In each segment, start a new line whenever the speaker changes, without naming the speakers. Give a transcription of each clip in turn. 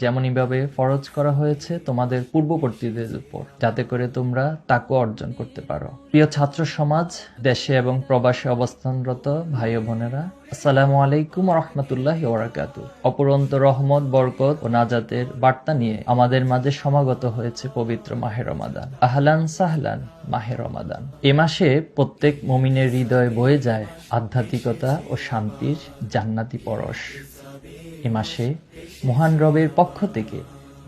যেমনইভাবে ফরজ করা হয়েছে তোমাদের পূর্ববর্তীদের উপর, যাতে করে তোমরা তাকে অর্জন করতে পারো। প্রিয় ছাত্র সমাজ, দেশে এবং প্রবাসে অবস্থানরত ভাই বোনেরা, আসসালামু আলাইকুম রহমতুল্লাহ ওবরাকাতু অপরন্ত রহমত, বরকত ও নাজাতের বার্তা নিয়ে আমাদের মাঝে সমাগত হয়েছে পবিত্র মাহে রমাদান। আহলান সাহলান মাহে রমাদান। এ মাসে প্রত্যেক মমিনের হৃদয়ে বয়ে যায় আধ্যাত্মিকতা ও শান্তির জান্নাতি পরশ। এ মাসে মহান রবের পক্ষ থেকে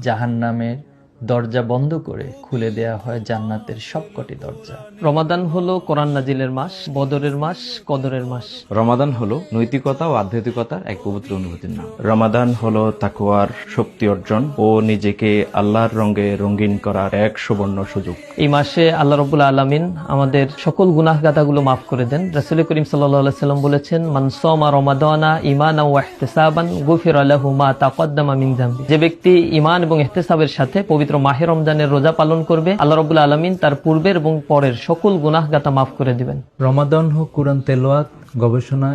জাহান্নামের দরজা বন্ধ করে খুলে দেয়া হয় জান্নাতের সবকটি দরজা।
রমাদান হলো কোরআন নাজিলের মাস বদরের মাস কদরের মাস।
রমাদান হলো নৈতিকতা ও আধ্যাত্মিকতার এক পবিত্র অনুভূতির নাম। রমাদান হলো তাকুয়ার শক্তি অর্জন ও নিজেকে আল্লাহর রঙে রঙিন করার এক সুবর্ণ সুযোগ।
এই মাসে আল্লাহ রবুল্লা আলমিন আমাদের সকল গুনাহগাতাগুলো মাফ করে দেন। রাসুল করিম সাল্লাহ সাল্লাম বলেছেন মানসমা রমাদানা ইমান ও এহতেসাবান গুফির আল্লাহু মা তাকদ্দামা মিন জামবি। যে ব্যক্তি ইমান এবং এহতেসাবের সাথে পবিত্র মাহে রমজানের রোজা পালন করবে। আল্লাহ রবুল্লা আলমিন তার পূর্বের এবং পরের সকল গুনাহ গাতা মাফ করে দিবেন।
রমাদান হোক কোরআন তেলোয়াত গবেষণা